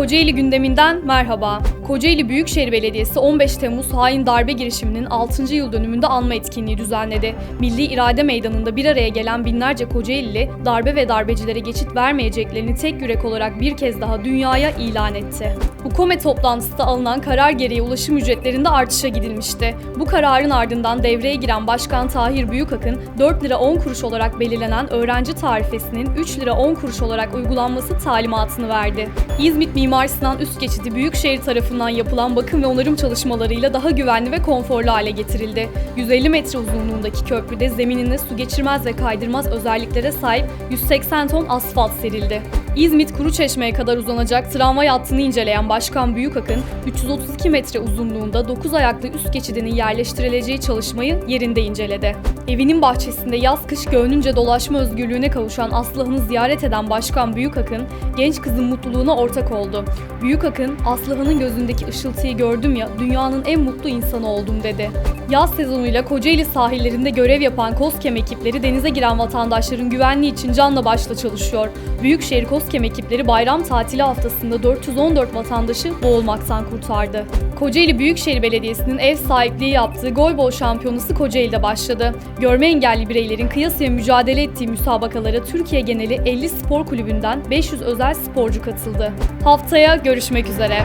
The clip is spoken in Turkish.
Kocaeli gündeminden merhaba. Kocaeli Büyükşehir Belediyesi 15 Temmuz hain darbe girişiminin 6. yıl dönümünde anma etkinliği düzenledi. Milli İrade Meydanı'nda bir araya gelen binlerce Kocaelili darbe ve darbecilere geçit vermeyeceklerini tek yürek olarak bir kez daha dünyaya ilan etti. Bu kome toplantısında alınan karar gereği ulaşım ücretlerinde artışa gidilmişti. Bu kararın ardından devreye giren Başkan Tahir Büyükakın 4 lira 10 kuruş olarak belirlenen öğrenci tarifesinin 3 lira 10 kuruş olarak uygulanması talimatını verdi. İzmit Mimar Sinan Üst Geçidi Büyükşehir tarafından yapılan bakım ve onarım çalışmalarıyla daha güvenli ve konforlu hale getirildi. 150 metre uzunluğundaki köprüde zeminine su geçirmez ve kaydırmaz özelliklere sahip 180 ton asfalt serildi. İzmit Kuruçeşme'ye kadar uzanacak tramvay hattını inceleyen Başkan Büyükakın, 332 metre uzunluğunda 9 ayaklı üst geçidinin yerleştirileceği çalışmayı yerinde inceledi. Evinin bahçesinde yaz kış gönlünce dolaşma özgürlüğüne kavuşan Aslıhan'ı ziyaret eden Başkan Büyükakın, genç kızın mutluluğuna ortak oldu. Büyükakın, Aslıhan'ın gözündeki ışıltıyı gördüm ya, dünyanın en mutlu insanı oldum dedi. Yaz sezonuyla Kocaeli sahillerinde görev yapan KOSKEM ekipleri denize giren vatandaşların güvenliği için canla başla çalışıyor. Büyükşehir KOSKEM ekipleri bayram tatili haftasında 414 vatandaşı boğulmaktan kurtardı. Kocaeli Büyükşehir Belediyesi'nin ev sahipliği yaptığı golbol şampiyonası Kocaeli'de başladı. Görme engelli bireylerin kıyasıya mücadele ettiği müsabakalara Türkiye geneli 50 spor kulübünden 500 özel sporcu katıldı. Haftaya görüşmek üzere.